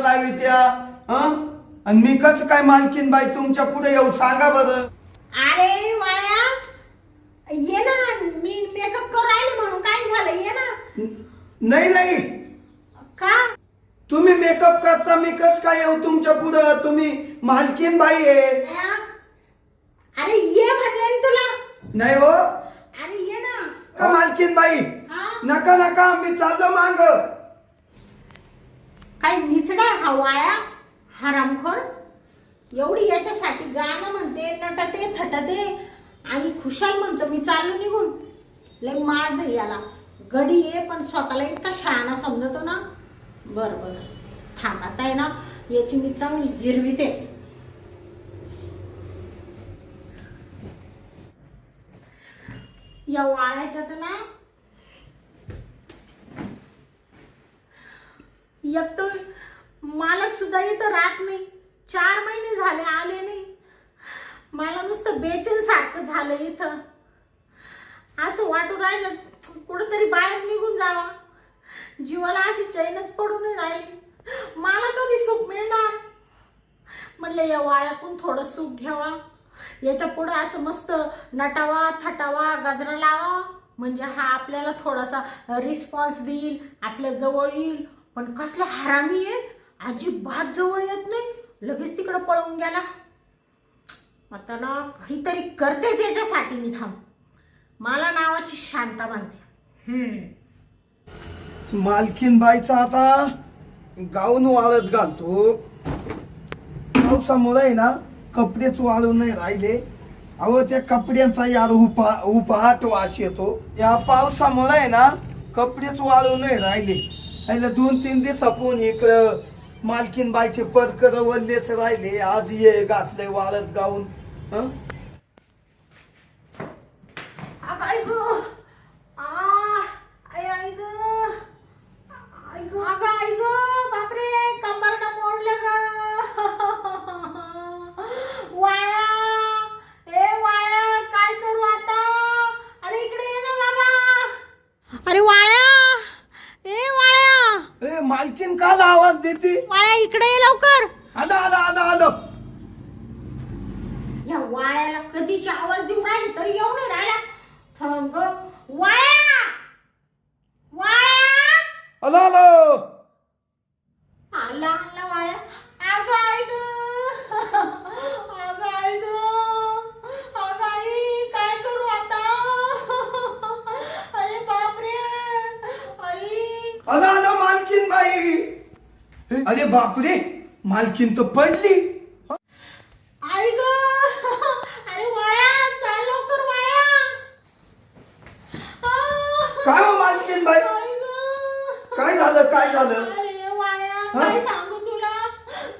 गजरा लावित्या हं? आणि मी कसं काय मालकीन बाई तुमच्यापुढे येऊ? सांगा बरं. अरे वाळ्या ये ना मी मेकअप करून राहिले म्हणून काय झालं? ये ना. नाही नाही. का? तुम्ही मेकअप करता मी कस काय येऊ तुमच्या पुढं? तुम्ही मालकीन बाई आहे? अरे ये म्हणले ना तुला. नाही हो. अरे ये ना. का मालकीन बाई? हा? नका नका मी चाललो मांग. काय निचडा हा वाळ्या हरामखोर. एवढी याच्यासाठी गाणं म्हणते नटते थटते आणि खुशाल म्हणतो मी चालू निघून. लय माझ याला. गडी आहे पण स्वतःला इतका शहाणा समजतो ना. बर बर. थांबत आहे ना. याची मी चांगली जिरवितेच. या वाळ्याच्यात ना एक तर मालक सुद्धा इथं राहत नाही. चार महिने झाले आले नाही. मला नुसतं बेचन सारखं झालं इथं. असं वाटू राहिलं कुठंतरी बाहेर निघून जावा. जीवाला अशी चैनच पडून राहिली. मला कधी सुख मिळणार? म्हणले या वाळ्यातून थोडं सुख घ्यावा. याच्या पुढं असं मस्त नटावा थटावा गजरा लावा. म्हणजे हा आपल्याला थोडासा रिस्पॉन्स देईल आपल्या जवळ येईल. पण कसला हरामी आहे? अजिबात जवळ येत नाही. लगेच तिकडं पळून गेला. आता ना काहीतरी करतेच याच्यासाठी मी थांब. मला नावाची शांता बांधते हम्म. मालकीन बाईचा आता गाऊन वाळत घालतो. पावसामुळे आहे ना कपडेच वाळून नाही राहिले. अहो त्या कपड्यांचा यार उपा उपहाट वास येतो. या पावसामुळे आहे ना कपडेच वाळून नाही राहिले. याला दोन तीन दिवसापून इकडं मालकीन बाईचे परकर वल्लेच राहिले आज ये घातलंय वाळत गाऊन हं? अगं आई गं आ आई आई गं आई गं अगं आई गं बापरे कंबरनं मोडलं ग वाळ्या ए वाळ्या काय करू आता अरे इकडे ये ना बाबा अरे वाळ्या ए वाळ्या ए मालकीन काल आवाज देते? वाळ्या इकडे ये लवकर. आलं आलं आलं आलं. या वाळ्याला कधीची आवाज देऊन राहिली तरी येऊ नाही राहिला. थांब गं. वाळ्या! वाळ्या! आलं आलं. आला आला वाळ्या अगं आई ग अगं आई ग अगं आई काय करू आता अरे बापरे आई आलं आलं मालकीन बाई अरे बापरे मालकीन तर पडली. आई ग! अरे वाळ्या चाल लवकर वाळ्या काय हो मालकीन बाई? आई ग! काय झालं काय झालं? अरे वाया? काय सांगू तुला?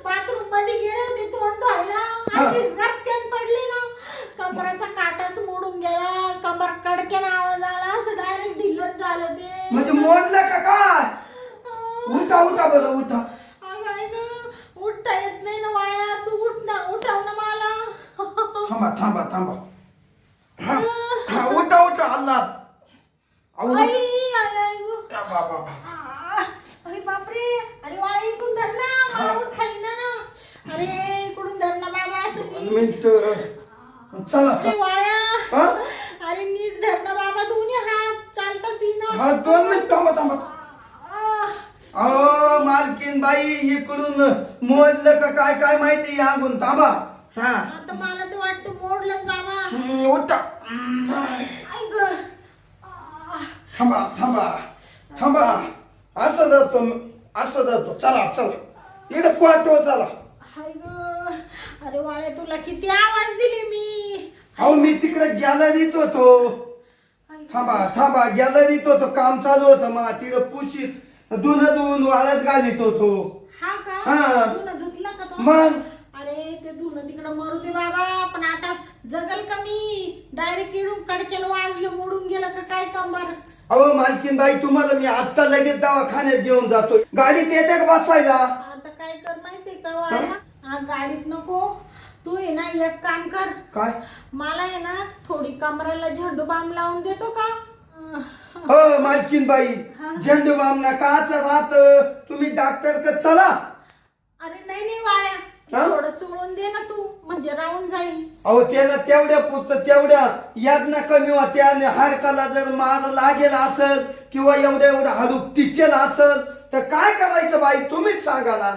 बाथरूममध्ये गेले होते तोंड धुवायला. हा. अशी रटक्यान पडली ना. कमराचा काटाच मोडून गेला. कमर कडक्यान आवाज आला. असं डायरेक्ट ढिल्लच झालं ते. म्हणजे मोडलं का काय? उठा उठा बरं उठा. उठता येत नाही ना वाया. तू उठ ना उठव ना मला. थांबा थांबा थांबा. हा, हा, उठा उठा अल्ला अहो, आई आई आई गं. या बा, बा, बा. आ, अरे बापरे. अरे वाया इकडून धर ना. मला उठता येईना ना अरे इकडून धर ना बाबा असं की. मिनिट. चला अरे. वाळ्या हा? अरे नीट धर ना बाबा दोन्ही हात. चालताच येईना हा दोन मिनिट थांबा थांबा. आह, अहो मालकीन बाई इकडून. मोडलं का काय काय माहिती यागून थांबा. हा. आता मला तर वाटतं मोडलं बाबा. हम्म, उठा. आई गं. आह, थांबा थांबा. थांबा. असं धरतो असं धरतो चला चला. इकडे क्वाटो चला. अरे वाळ्या तुला किती आवाज दिली मी? अहो मी तिकडे गॅलरीत होतो. थांबा थांबा. गॅलरीत होतो. काम चालू होतं. मग तिकडे पुशीत. धुणं धुवून वाळत घालीत होतो. हा का? हा. धुणं धुतलं का तो? मग? अरे ते धुणं तिकडं मरू दे बाबा. पण आता जगल का मी? डायरेक्ट इडून कडकेला वाजलं मोडून गेलं का काय कंबर अहो मालकीन बाई तुम्हाला मी आत्ता लगेच दवाखान्यात घेऊन जातो गाडीत येत्या का बसायला? आता काय कर माहितीये का वाळ्या हा गाडीत नको. तू आहे ना एक काम कर. काय? मला आहे ना थोडी कमराला झेंडू बाम लावून देतो का? अं, हो मालकीन बाई. झेंडू बामना काच राहत तुम्ही डॉक्टर क चला. अरे नाही नाही वाया. हा? थोडं चोळून दे ना तू म्हणजे राहून जाईल. अहो त्याला तेवढ्या पुरतं तेवढ्या यातना कमी होत्या आणि हाडकाला जर मार लागेल असेल किंवा एवढ्या एवढं हाडूक टिचेल असेल तर काय करायचं बाई? तुम्हीच सांगा ना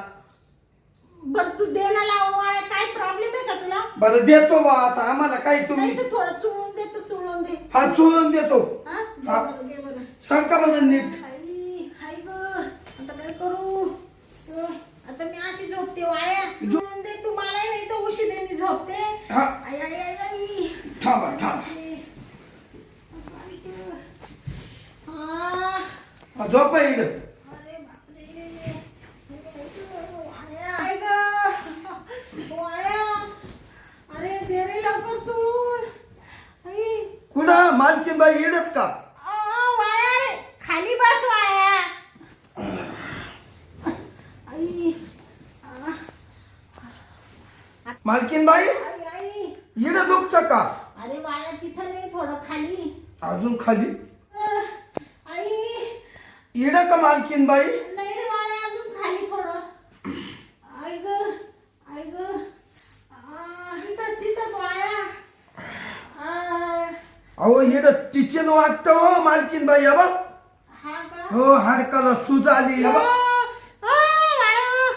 बर तू दे ना लावून काय प्रॉब्लेम आहे का तुला बरं देतो बा आता आम्हाला काही तुम्ही नाही थोडं चोळून दे तर चोळून दे हा चोळून देतो हा? दे हा. बरं, दे बरं. बरं नीट आई, हाय गं. आता काय करू अं, आता मी अशी झोपते वाया झोपून दे तू मला नाही तर उशी दे मी झोपते हा आई आई आई आई थांबा थांबा आई. आई गं. आ, हा, झोपा इकडं अरे बापरे. वाया. आई गं. वाया. अरे दे रे लवकर चोळून. आई. कुठं मालकीन बाई इडच का आ, वाया रे. खाली बस वाया आई आ, मालकीन बाई? आई आई इड दुखत का? अरे वाया तिथं नाही थोडं खाली. अजून खाली? आई. इड का मालकीन बाई? नाही रे अजून खाली थोडं. आई ग आई ग. तिथंच तिथंच अहो इड टिचेल वाटतं हो मालकीन बाई हे बघ. हा का? हाडकाला सूज आली बघ आ, वाया.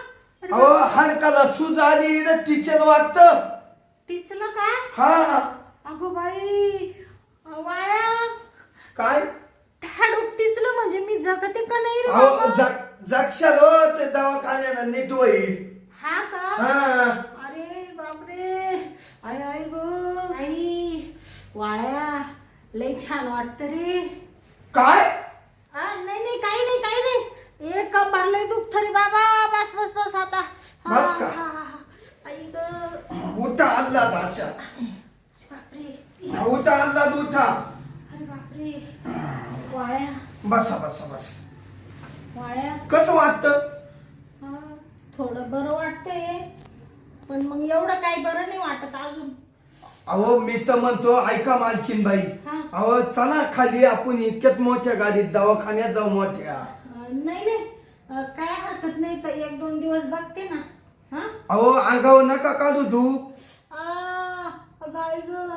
अरे अहो हाडकाला सूज आली इड टिचेल वाटतं टिचलं का हा अगो बाई वाया काय हाडूक टिचलं म्हणजे मी जगते का नाही रे अहो बाबा? ज- जक्षाल हो ते दवाखान्यानं नीट होईल हा का हा अरे बापरे आई आई गो आई वाळ्या लय छान वाटत रे काय हा नाही नाही काही नाही काही नाही एक कंबर लय दुखत रे बाबा बस बस बस आता हा, बस का? हा, हा, हा. आई ग उठा आल्ला भाषा बापरे उठा आल्ला उठा अरे बापरे वाळ्या बसा बसा बसा वाळ्या कसं वाटतं हा, थोडं बरं वाटतंय पण मग एवढं काही बरं नाही वाटत अजून अहो मी तर म्हणतो ऐका मालकीन बाई हा. अहो चला खाली आपण मोठ्या गाडीत दवाखान्यात जाऊ मोठ्या. अं, नाही नाही. अं, काय हरकत नाही तर एक दोन दिवस बघते ना. हा? अहो अंगावर नका काढू तू. आ, ग.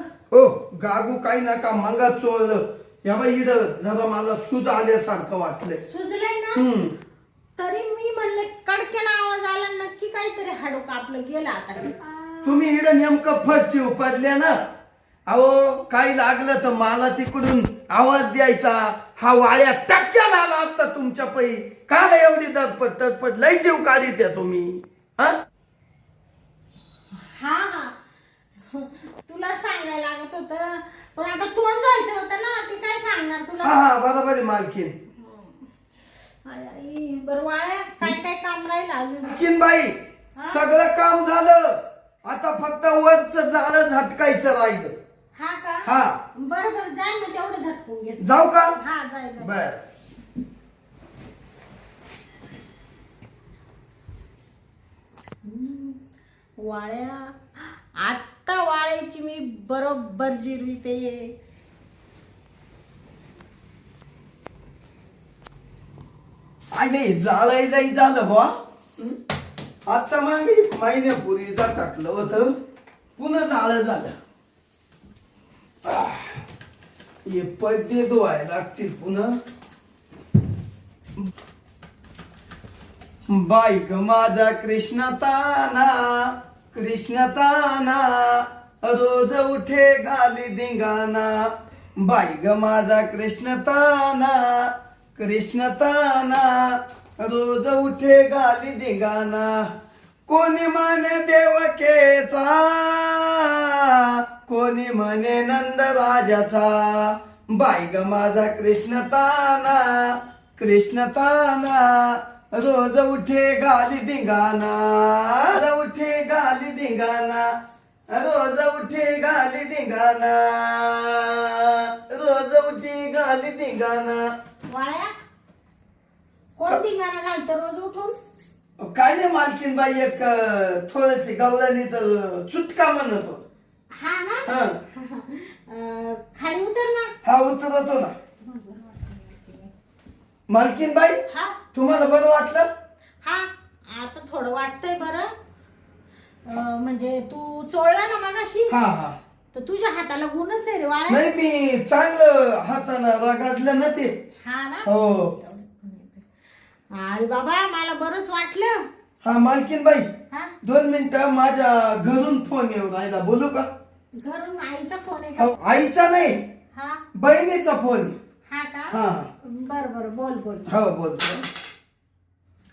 गागू काही नका मंगा चोल या बाई इड जरा मला सूज आल्यासारखं वाटलंय. सुजलंय ना? हम्म. तरी मी म्हणले कडकेन आवाज आला नक्की काहीतरी हाडू कापलं गेलं आता. आ, तुम्ही इड नेमकं फटची पडल्या ना? अहो काही लागलं तर मला तिकडून आवाज द्यायचा. हा वाळ्या टक्क्याला आला असता तुमच्या पै. काल एवढी दरपट तडपट लय जीव काढीत आहे तुम्ही. हा? हा. हा तुला सांगायला लागत होत. पण आता तोंड जायचं होतं ना ते काय सांगणार हा तुला? हा बरोबर आहे मालकीन. आई, आई बरं वाळ्या काय काय काम राहील अजून? मालकीन बाई सगळं काम झालं. आता फक्त वरच झालं झटकायचं राहिलं. हा का? हा. बरं बरं जाय मग तेवढं झटकून घे. जाऊ का? हा जाय जाय. बर. वाळ्या. आत्ता वाळ्याची मी बरोबर जिरविते. आणि नाही जाळायलाही झालं बा आता मागे महिन्यापूर्वीचा टाकलं होतं पुन्हा जाळं झालं आह, हे पडदे धुवायला लागतील पुन्हा. बाई ग माझा कृष्ण ताना कृष्ण ताना रोज उठे घाली दिंगाना बाई ग माझा कृष्ण ताना कृष्ण ताना रोज उठे घाली दिंगाना कोणी म्हणे देवकेचा कोणी म्हणे नंद राजाचा बाई ग माझा कृष्ण ताना कृष्ण ताना रोज उठे गाली धिंगाणा रोज उठे गाली धिंगाणा रोज उठे गाली धिंगाणा रोज उठे गाली धिंगाणा. वाळ्या कोण धिंगाणा घालतं रोज उठून? काय नाही मालकीन बाई एक थोडेसे गवळणीच चुटका म्हणत होत. हा ना? हा. अं, खाली उतर ना. हा उतरतो ना. मालकीन बाई हा. तुम्हाला बरं वाटलं? हा आता थोडं वाटतंय बरं. अं, म्हणजे तू चोळला ना मगाशी? हा हा. तर तुझ्या हाताला गुणच आहे रे वाळ्या. नाही मी चांगलं हातानं रगाडलं ना ते. हा ना? हो. अरे बाबा मला बरंच वाटलं. हा मालकीन बाई हा? दोन मिनिटं माझ्या घरून फोन येऊ. राहिला बोलू का? घरून आईचा फोन आहे का? आईचा नाही हा? बहिणीचा फोन आहे. हा का? हा. बर बर बोल बोल. हो बोलतो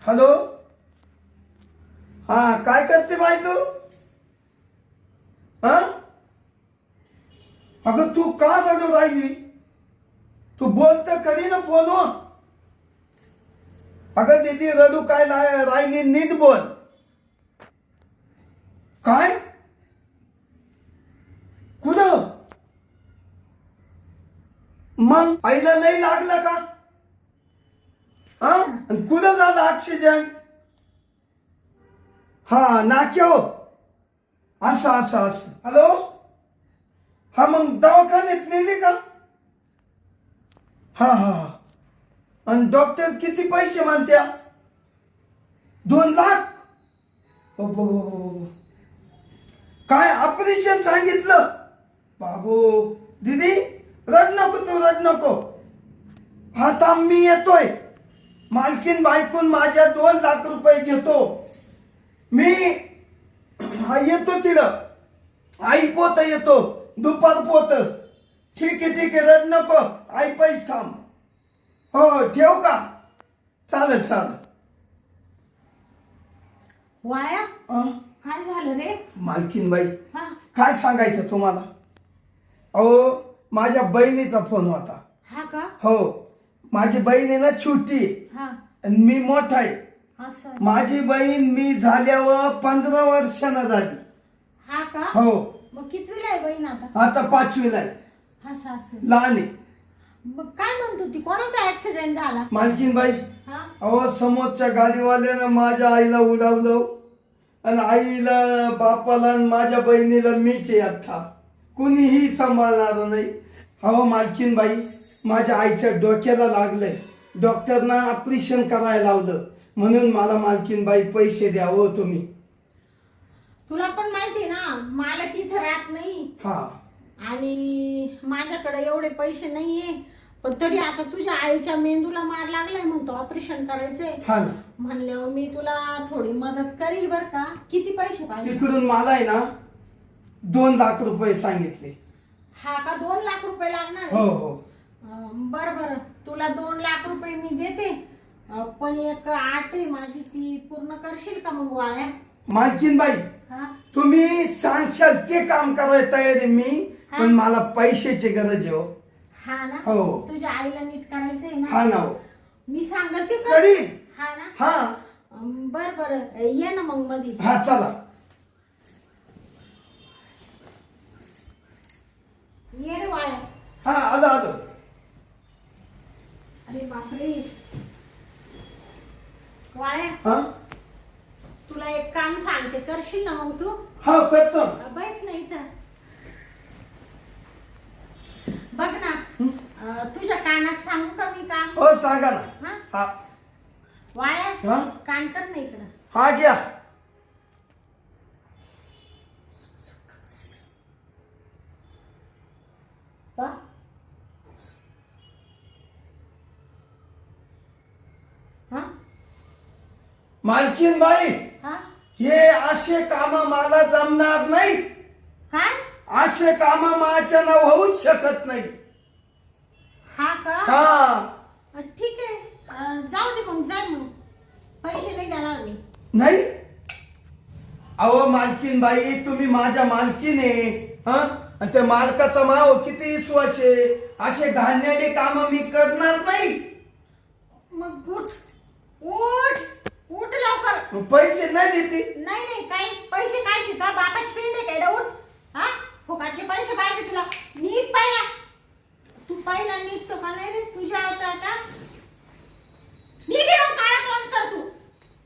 हॅलो? हा काय करते बाई तू? हा? अगं तू का रडू राहिली? तू बोलत कधी ना फोनवर? अगं दीदी रडू काय राहिली? नीट बोल. काय? कुठं? मग? आईला नाही लागलं का? हा? कुठं झालं ऑक्सिजन हा नाक्यो हो. असं असं असं. हॅलो हा मग दवाखान्यात नेली का? हा हा हा. आणि डॉक्टर किती पैसे मानत्या दोन लाख? हो, हो, हो, काय ऑपरेशन सांगितलं? बाबू दीदी रड नको तू रड नको. हा थांब मी येतोय. मालकीन बायकून माझ्या दोन लाख रुपये घेतो. मी हा येतो तिथं. आई पोत येतो दुपार पोत. ठीक आहे ठीक आहे रड नको. आई पैसे थांब. हो ठेव का? चालेल चालेल. वाया? अं, काय झालं रे? मालकीन बाई हा. काय सांगायचं तुम्हाला? अहो माझ्या बहिणीचा फोन होता. हा का? हो माझी बहीण आहे ना छोटी आहे हा. आणि मी मोठा आहे. असं. माझी बहीण मी झाल्यावर पंधरा वर्षानं झाली. हा का? हो. मग कितवीला आहे बहीण आता? आता पाचवीला आहे. असं असं. लहान आहे. मग काय म्हणतो ती? कोणाचा ऍक्सिडेंट झाला? मालकीन बाई हा? अहो समोरच्या गाडीवाल्यानं माझ्या आईला उडावलं आणि आईला बापाला आणि माझ्या बहिणीला मीच आहे अख्खा कुणीही सांभाळणार नाही. अहो मालकीन बाई माझ्या आईच्या डोक्याला लागलंय. डॉक्टरना ऑपरेशन करायला लावलं. म्हणून मला मालकीन बाई पैसे द्यावं तुम्ही. तुला पण माहिती ना मालक इथं राहत नाही. हा. आणि माझ्याकडे एवढे पैसे नाहीये. पण तरी आता तुझ्या आईच्या मेंदूला मार लागलाय म्हणतो ऑपरेशन करायचंय. हा ना. म्हणल्यावर मी तुला थोडी मदत करील बर का? किती पैसे पाहिजे? तिकडून मला आहे ना दोन लाख रुपये सांगितले. हा का? दोन लाख रुपये लागणार हो? हो. अं, बरं बरं. तुला दोन लाख रुपये मी देते. अं, पण एक आठ आहे माझी ती पूर्ण करशील का मग वाया? मालकीन बाई हा? तुम्ही सांगशाल ते काम करायला तयार आहे मी पण मला पैशाची गरज आहे हो. हा ना? हो. तुझ्या आईला नीट करायचंय ना? हा ना हो. मी सांगल ते कर. करीन हा ना? हा. अं, बर बर. ये ना मग मधी. हा चला. ये रे वाया हा आलो आलो. अरे बापरे. वाया हा? तुला एक काम सांगते. करशील ना मग तू? हा करतो. बैस नाही तर बघ ना. अं, तुझ्या कानात सांगू का मी काम? हो सांगा ना. हा? हा. वाया? हा? कान कर ना इकडं. हा घ्या. हा? मालकीन बाई हा? हे असे काम मला जमणार नाही असे काम माझ्या नाव होऊच शकत नाही. हा का? हा. अं, ठीक आहे. अं, जाऊ दे मग जाय मग. पैसे नाही देणार मी नाही? अहो मालकीन बाई तुम्ही माझ्या मालकीन हा? आणि त्या मालकाचा माव किती आहे असे घालणारे काम मी करणार नाही. मग उठ. उठ. उठ लवकर. पैसे नाही देते. नाही नाही काही पैसे काय तुझा बापाची पेंड आहे काय उठ. हा? फुकाटचे पैसे पाहिजे तुला. नीट पाहिला. तू पहिला निघतो का नाही रे तुझ्या होता आता? कर तू.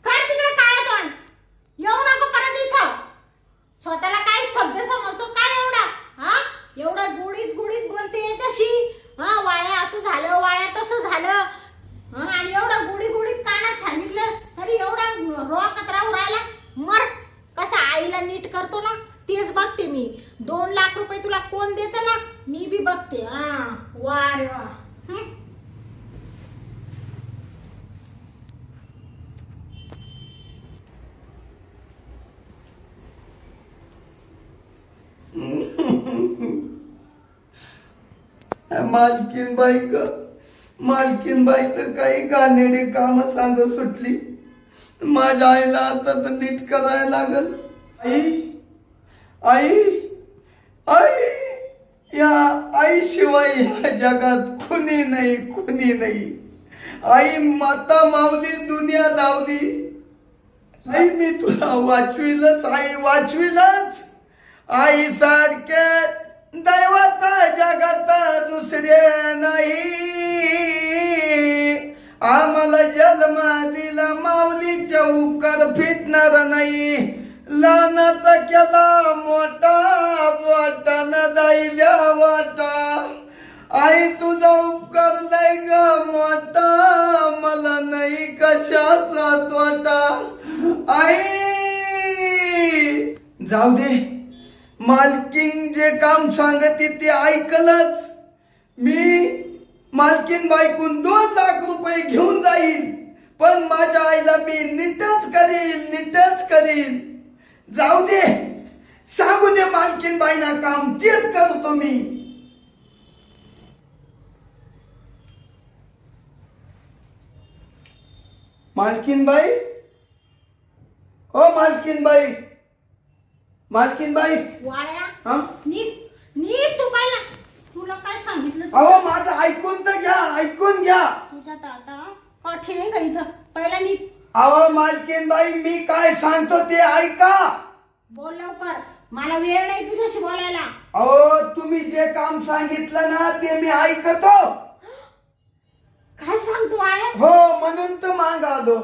तिकडे स्वतःला काय बघते मी. दोन लाख रुपये तुला कोण देतं ना मी बी बघते. हा वा रे वा? मालकीन बाई क मालकीन बाई तर काही गाणेडे काम सांगत सुटली. माझ्या आईला आता तर नीट करायला लागल. आई? आई आई या आईशिवाय या जगात कुणी नाही कुणी नाही. आई माता मावली दुनिया धावली. आई मी तुला वाचविलच आई वाचविलच. आई सारखे दैवत जगात दुसरे नाही. आम्हाला जन्म दिला माऊलीच्या उपकार फिटणार नाही. लहानाचा केला मोठा वाटाना दैल्या वाटा. आई तुझा उपकार लय ग मोठा मला नाही कशाचा तोटा. आई जाऊ दे. मालकीन जे काम सांगते ते ऐकलंच. मी मालकीन बायकून दोन लाख रुपये घेऊन जाईल. पण माझ्या आईला मी नीटच करील नीटच करील. जाऊ दे सांगू दे मालकीन बाईना काम तेच करतो मी मालकीन बाई? ओ मालकीन बाई. मालकीन बाई. वाळ्या हा? नीट नीट तू पाहिला तुला काय सांगितलं अहो माझं ऐकून तर घ्या ऐकून घ्या. तुझ्यात आता कठीण आहे का इथं? पहिला नीट. अहो मालकीन बाई मी काय सांगतो ते ऐका. बोल लवकर. मला वेळ नाही तुझ्याशी बोलायला. अहो तुम्ही जे काम सांगितलं ना ते मी ऐकतो. काय सांगतो आहे? हो म्हणून तर माग आलो.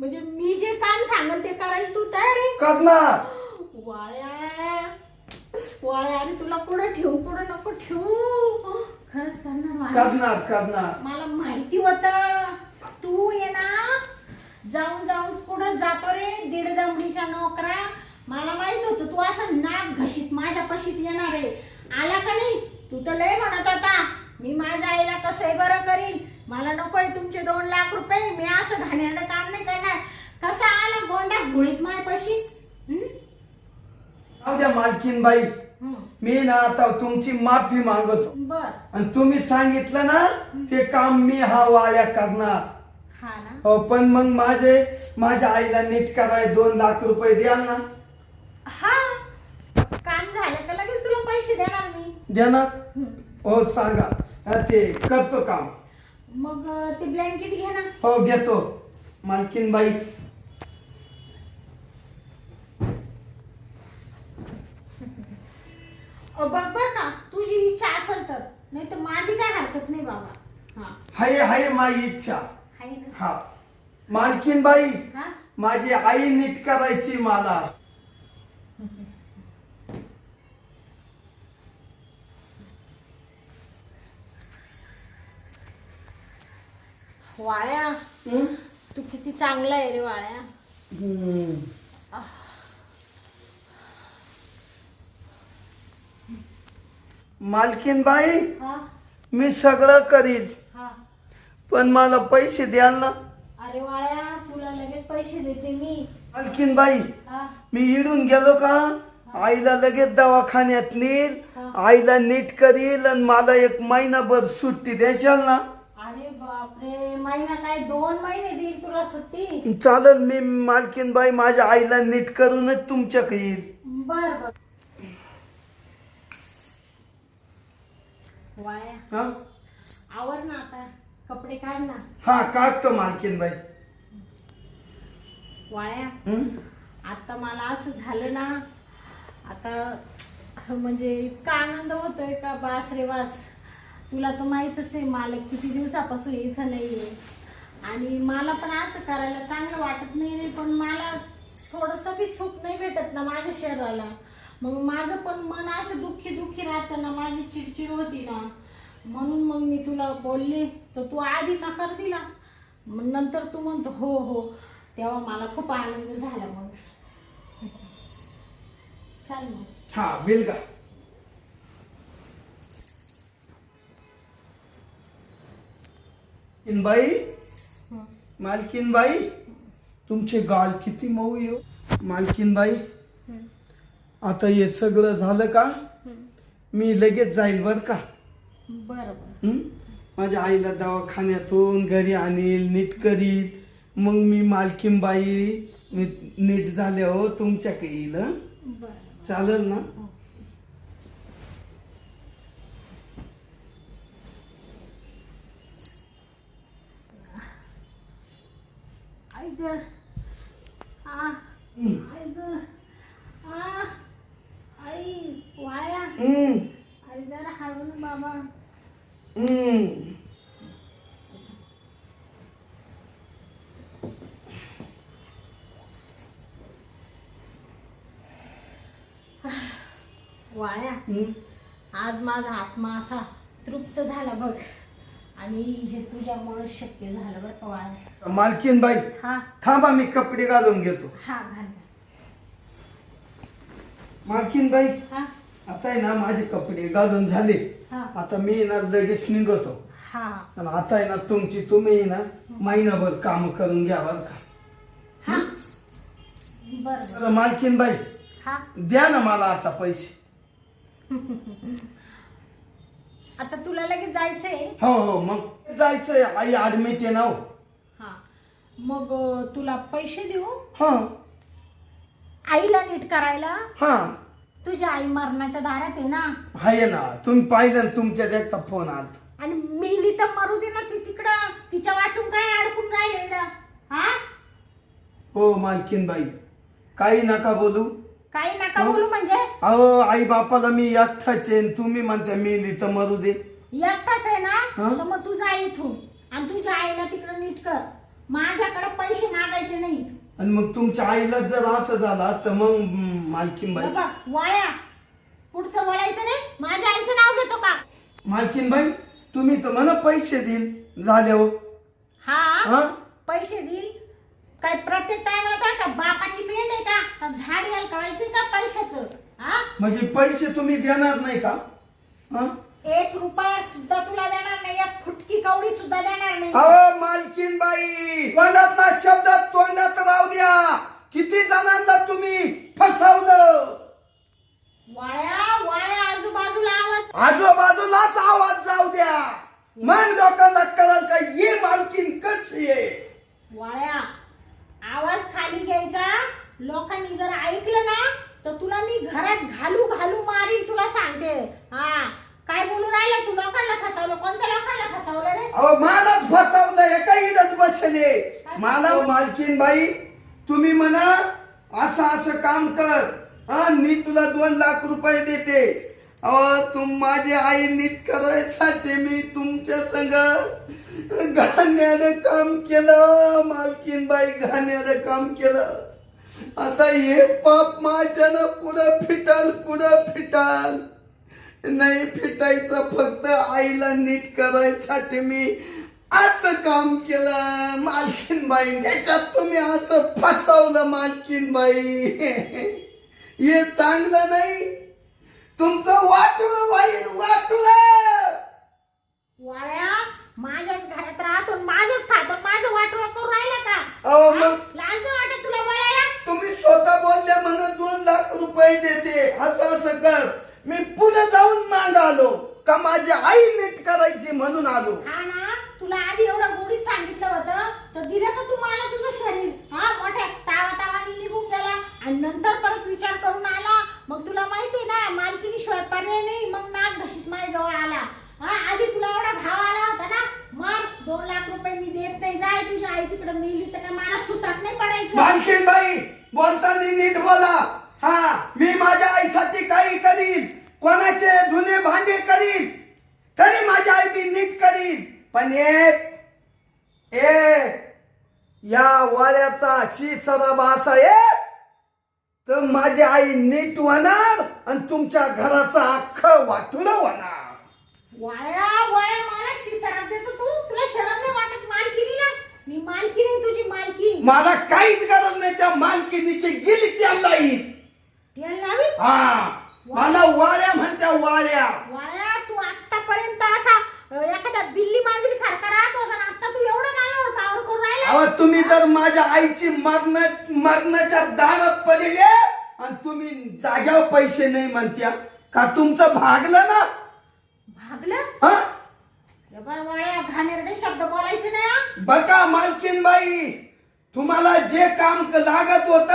म्हणजे मी जे काम सांगल ते करायला तू तयार आहे? करणार. वाळ्या वाळ्या आणि तुला कुठं ठेवू कुठं नको ठेवू? खरंच करणार वाळ्या. करणार करणार. मला माहिती होत. तू ये ना. जाऊन जाऊन कुठं जातो रे? दीड दमडीच्या नोकरा. मला माहीत होतं तू असं नाक घशीत माझ्या पशीच येणार आहे. आला का नाही? तू तर लय म्हणत होता मी माझ्या आईला कसं बरं करील मला नकोय तुमचे दोन लाख रुपये मी असं घाणेरडं काम नाही करणार. कसं आला गोंडा घोळीत माझ्या पशी? द्या मालकीन बाई मी ना आता तुमची माफी मागतो. बर. आणि तुम्ही सांगितलं ना ते काम मी हा वाया करणार. हा पण मग माझे माझ्या आईला नीट कराय दोन लाख रुपये द्याल ना. हा? काम झालं का लगेच तुला पैसे देणार मी? देणार. हो सांगा. हा, ते करतो काम. मग अं, ते ब्लँकेट घे ना. हो घेतो. मालकीन बाई अ, बघ बर का तुझी इच्छा असेल तर. नाही तर माझी काय हरकत नाही बाबा. हा. हाय हाय माझी इच्छा. हा. मालकीन बाई माझी आई नीट करायची मला. वाळ्या? तू किती चांगला आहे रे वाळ्या. मालकीन बाई मी सगळं करील. हा पण मला पैसे द्याल ना. अरे वाळ्या तुला लगेच पैसे देते मी. मालकीन बाई हा. मी इडून गेलो का? आईला लगेच दवाखान्यात नेईल हा. आईला नीट करील आणि मला एक महिनाभर सुट्टी द्याशाल ना. अरे बापरे महिना काय दोन महिने देईल तुला सुट्टी? चालेल मी मालकीन बाई माझ्या आईला नीट करूनच तुमच्याकडे येईल. बर बर. वाळ्या हा आवर ना आता. कपडे काढ ना. हा काढतो मालकीन बाई वाळ्या? आता मला असं झालं ना आता म्हणजे इतका आनंद होतोय का बास रे बास. तुला तर माहीतच आहे मालक किती दिवसापासून इथं नाही आहे आणि मला पण असं करायला चांगलं वाटत नाही रे पण मला थोडंसं बी सुख नाही भेटत ना माझ्या शरीराला. मग माझं पण मन असं दुःखी दुःखी राहतं ना माझी चिडचिड होती ना. म्हणून मग मी तुला बोलले तर तू आधी नकार दिला. नंतर तू म्हणतो हो हो. तेव्हा मला खूप आनंद झाला मग. चाल मग. हा बिल का? बाई हं. मालकीन बाई तुमचे गाल किती मऊ येऊ मालकीन बाई हं. आता हे सगळं झालं का. मी लगेच जाईल बर का? बरं बरं हं? माझ्या आईला दवाखान्यातून घरी आणील नीट करील. मग मी मालकीन बाई मी नीट झाल्यावर तुमच्याकडे येईल हं? चालेल ना? आई हं. आई वाया. हं. आई जरा हळून बाबा. हं. वाया हं. आज माझा आत्मा असा तृप्त झाला बघ. आणि हे तुझ्यामुळे शक्य झालं बरं का वाया मालकीन बाई हा. थांबा मी कपडे घालून घेतो. हा घाल. मालकीन बाई हा? आता आहे ना माझे कपडे घालून झाले. हा. आता मी ना लगेच निघतो. हा. आणि आता आहे ना तुमची तुम्ही ना महिनाभर काम करून घ्या बरं का. हा. बरं बरं. तर मालकीन बाई हा. द्या ना मला आता पैसे. आता तुला लगेच जायचंय? हो हो मग जायचंय. आई ऍडमिट आहे ना हो. हा. मग अं, तुला पैसे देऊ? हा. आईला नीट करायला? हा. तुझ्या आई मरणाच्या दारात आहे ना? आहे ना. तुम्ही पाहिलं ना तुमच्यात एकटा फोन आलता. आणि मेली तर मरू दे ना ती तिकडं. तिच्या वाचून काय अडकून राहिले इकडं? हा? हो मालकीन बाई. काही नका बोलू. काही नका. बोलू म्हणजे? अहो आई बापाला मी एकटाच आहे आणि तुम्ही म्हणता मेली तर मरू दे. एकटाच आहे ना? हा? तर मग तू जा इथून. आणि तुझ्या आईला तिकडं नीट कर. माझ्याकडे पैसे मागायचे नाही. आणि मग तुमच्या आईला जर असं झालं असतं मग मालकीन बाई. बाबा वाळ्या पुढचं बोलायचं नाही. माझ्या आईचं नाव घेतो का? मालकीन बाई तुम्ही तर म्हणा पैसे देईल झाल्यावर. हा? हा? पैसे देईल? काय प्रत्येक टाइमला तर का बापाची पेंड आहे का? का झाड यायला कळायचं का पैशाचं? हा? म्हणजे पैसे तुम्ही देणार नाही का? हा? एक रुपया सुद्धा तुला देणार नाही एक फुटकी कवडी सुद्धा देणार नाही. अहो मालकीन बाई तोंडातला शब्द तोंडात राहू द्या. किती जणांना तुम्ही फसवलं? वाळ्या वाळ्या आजूबाजूला आवाज. आजूबाजूलाच आवाज जाऊ द्या. मन लोकांना कळल का ही मालकीन कशी आहे? वाळ्या आवाज खाली घ्यायचा. लोकांनी जर ऐकलं ना तर तुला मी घरात घालू घालू मारील तुला सांगते. हा काय बोलू राहिला तू? लोकांना फसवलं. कोणत्या लोकांना फसवलं रे? अहो मलाच फसवलं. एका इडच बसले. मला मालकीन बाई तुम्ही म्हणा असं असं काम कर. हा मी तुला दोन लाख रुपये देते. अहो तुम माझी आई नीट करायसाठी मी तुमच्या संग घाण्यानं काम केलं. मालकीन बाई घाण्यानं काम केलं. आता हे पाप माझ्यानं कुठं फिटल कुठं फिटल. नाही फिटायचं फक्त आईला नीट करायसाठी मी असं काम केलं. मालकीन बाई त्याच्यात तुम्ही असं फसवलं मालकीन बाई हे चांगलं नाही. तुमचं वाटुळ वाईट वाटुळ. वाळ्या माझ्याच घरात राहतो माझंच खातो माझं वाटोळ करून राहिला का? अहो? मग लाज नाही वाटत तुला बोलायला तुम्ही स्वतः बोलल्या म्हणून दोन लाख रुपये देते असं असं कर मी पुढे जाऊन माग आलो का माझी आई नीट करायची म्हणून आलो हा ना तुला आधी एवढं गोडीत सांगितलं होतं तर दिलं का तुम्हाला तुझं शरीर हा मोठ्या तावा तावानी निघून गेला आणि नंतर परत विचार करून आला मग तुला माहिती ना मालकीनी शिवाय पर्याय नाही मग नाक घशीत माझ्या जवळ आला हा आधी तुला एवढा भाव आला होता ना मग दोन लाख रुपये मी देत नाही जाय तुझ्या आई तिकडे मिळली तर काय मला सुताक नाही पडायचं बालकीन बाई बोलताना नीट बोला हा मी माझ्या आईसाठी काही करीन कोणाचे धुणे भांडे करीन तरी माझी आई मी नीट करीन पण एक ए या वाड्याचा अशी सराब असा आहे तर माझी आई नीट होणार आणि तुमच्या घराचा अख्खं वाटुळ होणार वाळ्या वाळ्या मला शिसारात देतो तू. तुला शरम नाही वाटत? मालकिनीला? मी मालकी नाही तुझी मालकी. मला काहीच गरज नाही त्या मालकिनीची गेली त्या लाईत तेल लावी हा. मला वाऱ्या म्हणत्या वाऱ्या. वाळ्या तू आतापर्यंत असा अं, एखाद्या बिल्ली मांजरी सारखा राहत होता ना आता तू एवढं माझ्यावर पावर करून राहिला? अहो तुम्ही जर माझ्या आईची मरण मरणाच्या दारात पडले आणि तुम्ही जाग्यावर पैसे नाही म्हणत्या. का तुमचं भागलं ना? भागलं? हा? हे बाय वाळ्या घाणेरडे शब्द बोलायचे नाही हा. बघा मालकीन बाई तुम्हाला जे काम क- लागत होत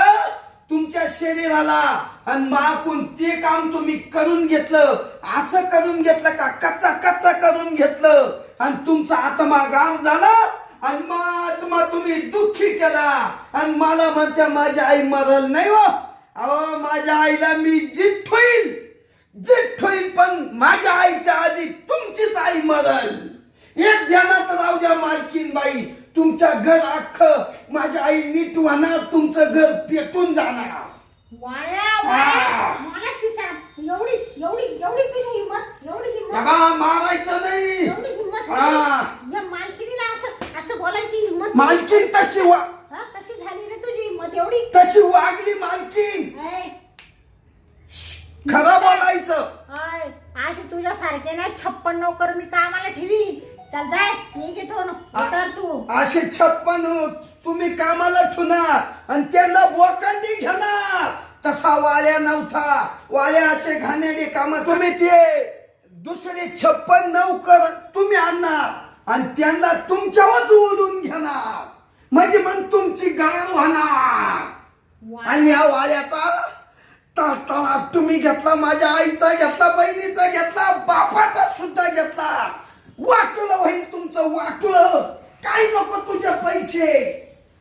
तुमच्या शरीराला आणि माकून ते काम तुम्ही करून घेतलं. असं करून घेतलं का? कच्चा कच्चा करून घेतलं. आणि तुमचा आत्मा गार झाला आणि मग आत्मा तुम्ही दुःखी केला. आणि मला म्हणत्या माझी आई मरल नाही हो. अहो माझ्या आईला मी जित होईल जित होईल पण माझ्या आईच्या आधी तुमचीच आई मरल. एक ध्यानात राहू द्या मालकीन बाई तुमच्या घर अख्ख माझ्या आई नीट होणार तुमचं घर पेटून जाणार. वाळ्या वाळ्या आ. मला शिसार एवढी एवढी एवढी तुझी हिंमत एवढी हिंमत तेव्हा मारायचं नाही. मालकिनीला असं असं बोलायची हिंमत मालकीन तशी वा हा कशी झाली रे तुझी? हिंमत एवढी तशी वागली मालकीन ऐ, खरं बोलायचं. ऐ, अशी तुझ्या सारखे ना छप्पन नोकर मी कामाला ठेवी. चल जाय मी घेतो तू. असे छप्पन तुम्ही कामाला ठेवणार आणि त्यांना बोकंडी घेणार. तसा वाल्या नव्हता. वाल्या असे घाणेरे काम तुम्ही ते दुसरे छप्पन नौकर तुम्ही आणणार. आणि त्यांना तुमच्यावर ओढून घेणार म्हणजे मग तुमची गाळ होणार वा- आणि तळतळा तुम्ही घेतला माझ्या आईचा घेतला बहिणीचा घेतला बापाचा सुद्धा घेतला. वाटलं होईल तुमचं वाटुलं. काही नको तुझे पैसे.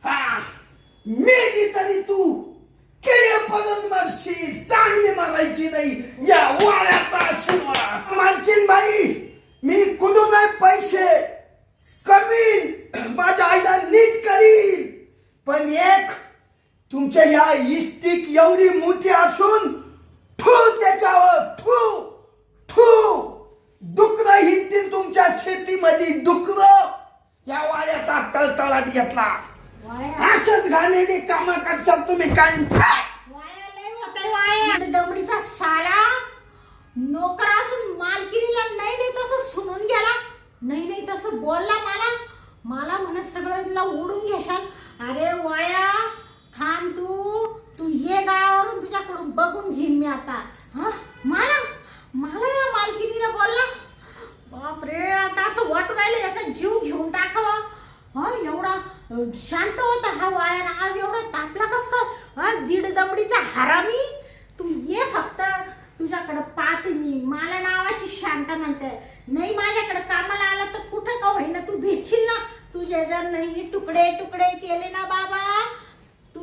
हा. मेली तरी तू. केले पदन मारशी. चांगली मारायची नाही. या वाड्याचा मालकीन बाई मी कुठून नाही पैसे? कमी. माझ्या आईला नीट करील पण एक तुमच्या या इष्टिक एवढी मोठी असून ठू त्याच्यावर ठू ठू डुकर हिंडतील तुमच्या शेतीमध्ये डुकर या वाड्याचा तळतळाट घेतला. असंच घाणेरी काम करशाल तुम्ही काय? दमडीचा साला नोकर असून मालकिनीला नाही नाही तसं सुनून गेला. नाही नाही तसं बोलला मला. मला म्हणत सगळं उडून घेशाल. अरे वाया थांब तू तू ये गावावरून तुझ्याकडून बघून घेईन मी आता. हा? मला? मला या मालकिनीला बोलला? बापरे आता असं वाटून राहिलं याचा जीव घेऊन टाकावा. हा एवढा शांत होता हा वाळ्यानं आज एवढा तापला कस कर हा दीड दमडीचा हरामी तू ये फक्त. तुझ्याकडं पाहते मी. मला नावाची शांत म्हणते. नाही माझ्याकडे कामाला आला तर कुठं का होईना? तू भेटशील ना? तुझे जर नाही तुकडे तुकडे केले ना बाबा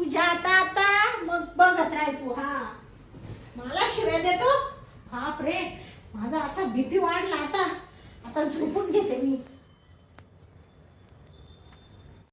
तुझ्या आता आता मग बघत राह तू हा. मला शिव्या देतो? बाप रे माझा असा बीपी वाढला आता. आता झोपून घेते मी.